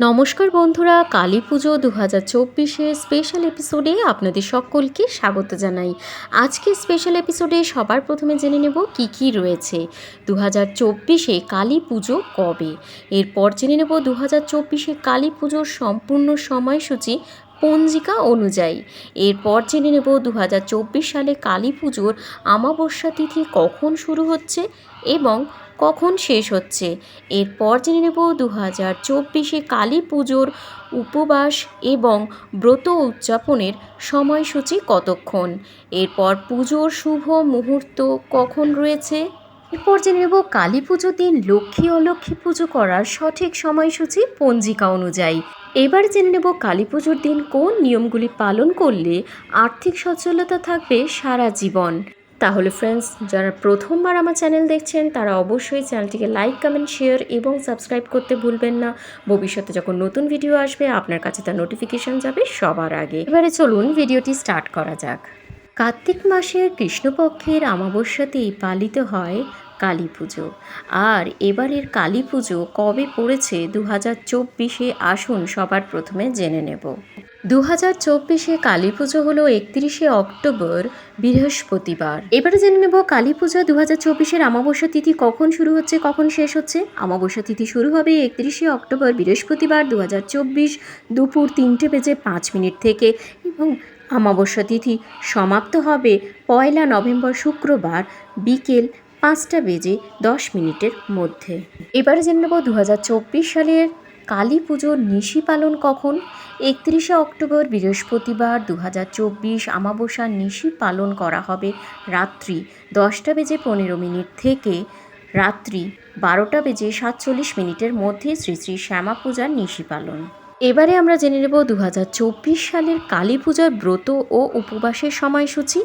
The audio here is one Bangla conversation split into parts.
নমস্কার বন্ধুরা, কালী পুজো দু হাজার চব্বিশের স্পেশাল এপিসোডে আপনাদের সকলকে স্বাগত জানাই। আজকে স্পেশাল এপিসোডে সবার প্রথমে জেনে নেব কি কি রয়েছে দু হাজার চব্বিশে কালী পুজো কবে। এরপর জেনে নেব দু হাজার চব্বিশে কালী পুজোর সম্পূর্ণ সময়সূচি পঞ্জিকা অনুযায়ী। এরপর জেনে নেব দু হাজার চব্বিশ সালে কালী পুজোর আমাবস্যা তিথি কখন শুরু হচ্ছে এবং কখন শেষ হচ্ছে। এরপর জেনে নেব দু হাজার চব্বিশে কালী পুজোর উপবাস এবং ব্রত উদযাপনের সময়সূচি কতক্ষণ। এরপর পুজোর শুভ মুহূর্ত কখন রয়েছে? এরপর জেনে নেব কালী পুজোর দিন লক্ষ্মী ও লক্ষ্মী পুজো করার সঠিক সময়সূচি পঞ্জিকা অনুযায়ী। এবার জেনে নেব কালী পুজোর দিন কোন নিয়মগুলি পালন করলে আর্থিক সচ্ছলতা থাকবে সারা জীবন। তাহলে ফ্রেন্ডস যারা প্রথমবার আমার চ্যানেল দেখছেন, তারা অবশ্যই চ্যানেলটিকে লাইক কমেন্ট শেয়ার এবং সাবস্ক্রাইব করতে ভুলবেন না। ভবিষ্যতে যখন নতুন ভিডিও আসবে, আপনার কাছে তার নোটিফিকেশান যাবে সবার আগে। এবারে চলুন ভিডিওটি স্টার্ট করা যাক। কার্তিক মাসের কৃষ্ণপক্ষের অমাবস্যাতেই পালিত হয় কালী পুজো। আর এবারের কালী পুজো কবে পড়েছে দু হাজার চব্বিশে আসুন সবার প্রথমে জেনে নেব। দু হাজার চব্বিশে কালী পুজো হলো একত্রিশে অক্টোবর, বৃহস্পতিবার। এবারে জেনে নেব কালী পুজো দু হাজার চব্বিশের অমাবস্যা তিথি কখন শুরু হচ্ছে, কখন শেষ হচ্ছে? অমাবস্যা তিথি শুরু হবে একত্রিশে অক্টোবর, বৃহস্পতিবার দু হাজার চব্বিশ দুপুর তিনটে বেজে পাঁচ মিনিট থেকে এবং অমাবস্যা তিথি সমাপ্ত হবে পয়লা নভেম্বর শুক্রবার বিকেল পাঁচটা বেজে দশ মিনিটের মধ্যে। এবারে জেনে নেব দু হাজার চব্বিশ সালের কালী পুজোর নিশি পালন কখন? একত্রিশে অক্টোবর বৃহস্পতিবার দু হাজার চব্বিশ নিশি পালন করা হবে রাত্রি দশটা বেজে পনেরো মিনিট থেকে রাত্রি বারোটা বেজে সাতচল্লিশ মিনিটের মধ্যে শ্রী শ্রী শ্যামা পূজার নিশি পালন। এবারে আমরা জেনে নেব দু হাজার চব্বিশ সালের কালী পূজার ব্রত ও উপবাসের সময়সূচি।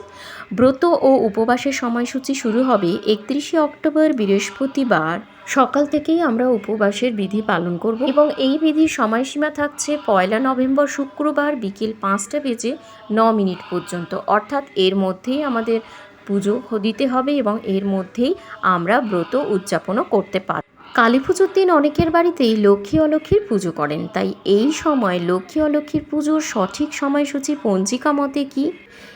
ব্রত ও উপবাসের সময়সূচি শুরু হবে একত্রিশে অক্টোবর, বৃহস্পতিবার। সকাল থেকেই আমরা উপবাসের বিধি পালন করব এবং এই বিধির সময়সীমা থাকছে পয়লা নভেম্বর শুক্রবার বিকেল পাঁচটা বেজে ন মিনিট পর্যন্ত। অর্থাৎ এর মধ্যেই আমাদের পুজো দিতে হবে এবং এর মধ্যেই আমরা ব্রত উদযাপনও করতে পারব। কালী পুজোর দিন অনেকের বাড়িতেই লক্ষ্মী অলক্ষ্মীর পুজো করেন। তাই এই সময় লক্ষ্মী অলক্ষ্মীর পুজোর সঠিক সময়সূচি পঞ্জিকা মতে কি?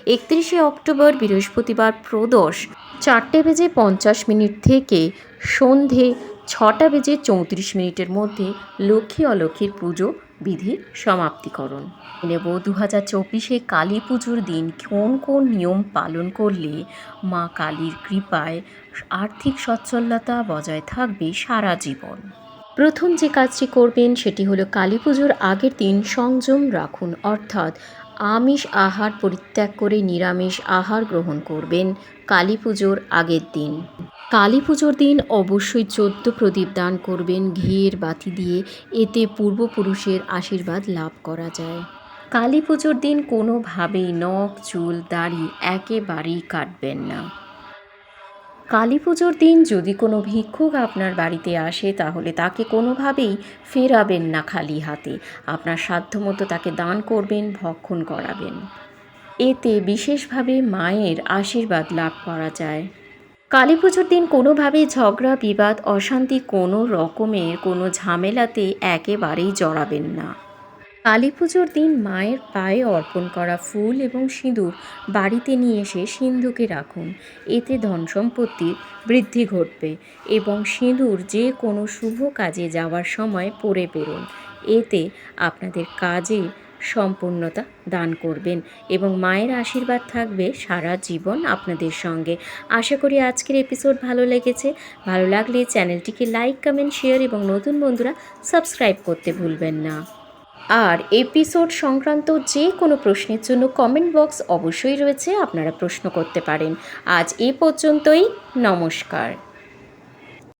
একত্রিশে অক্টোবর, বৃহস্পতিবার প্রদশ চারটে বেজে পঞ্চাশ মিনিট থেকে সন্ধে ছটা বেজে চৌত্রিশ মিনিটের মধ্যে লক্ষ্মী অলক্ষ্মীর পুজো বিধি সমাপ্তিকরণ। নেব দু হাজার চব্বিশে কালী পুজোর দিন। কোন কোন নিয়ম পালন করলে মা কালীর কৃপায় আর্থিক সচ্ছলতা বজায় থাকবে সারা জীবন? প্রথম যে কাজটি করবেন সেটি হলো কালী পুজোর আগের দিন সংযম রাখুন, অর্থাৎ আমিষ আহার পরিত্যাগ করে নিরামিষ আহার গ্রহণ করবেন কালী পুজোর আগের দিন। কালী পুজোর দিন অবশ্যই চোদ্দ প্রদীপ দান করবেন, ঘিয়ের বাতি দিয়ে, এতে পূর্বপুরুষের আশীর্বাদ লাভ করা যায়। কালী পুজোর দিন কোনোভাবেই নখ, চুল, দাড়ি একেবারেই কাটবেন না। কালী পুজোর দিন যদি কোনো ভিক্ষুক আপনার বাড়িতে আসে, তাহলে তাকে কোনোভাবেই ফেরাবেন না খালি হাতে। আপনার সাধ্যমতো তাকে দান করবেন, ভক্ষণ করাবেন। এতে বিশেষভাবে মায়ের আশীর্বাদ লাভ করা যায়। কালী পুজোর দিন কোনোভাবেই ঝগড়া, বিবাদ, অশান্তি কোনো রকমের কোনো ঝামেলাতে একেবারেই জড়াবেন না। কালী পুজোর দিন মায়ের পায়ে অর্পণ করা ফুল এবং সিঁদুর বাড়িতে নিয়ে এসে সিন্ধুকে রাখুন। এতে ধন সম্পত্তির বৃদ্ধি ঘটবে এবং সিঁদুর যে কোনো শুভ কাজে যাওয়ার সময় পরে বেরোন এতে আপনাদের কাজে সম্পূর্ণতা দান করবেন এবং মায়ের আশীর্বাদ থাকবে সারা জীবন আপনাদের সঙ্গে। আশা করি আজকের এপিসোড ভালো লেগেছে। ভালো লাগলে চ্যানেলটিকে লাইক কমেন্ট শেয়ার এবং নতুন বন্ধুরা সাবস্ক্রাইব করতে ভুলবেন না। আর এপিসোড সংক্রান্ত যে কোনো প্রশ্নের জন্য কমেন্ট বক্স অবশ্যই রয়েছে, আপনারা প্রশ্ন করতে পারেন। আজ এ পর্যন্তই, নমস্কার।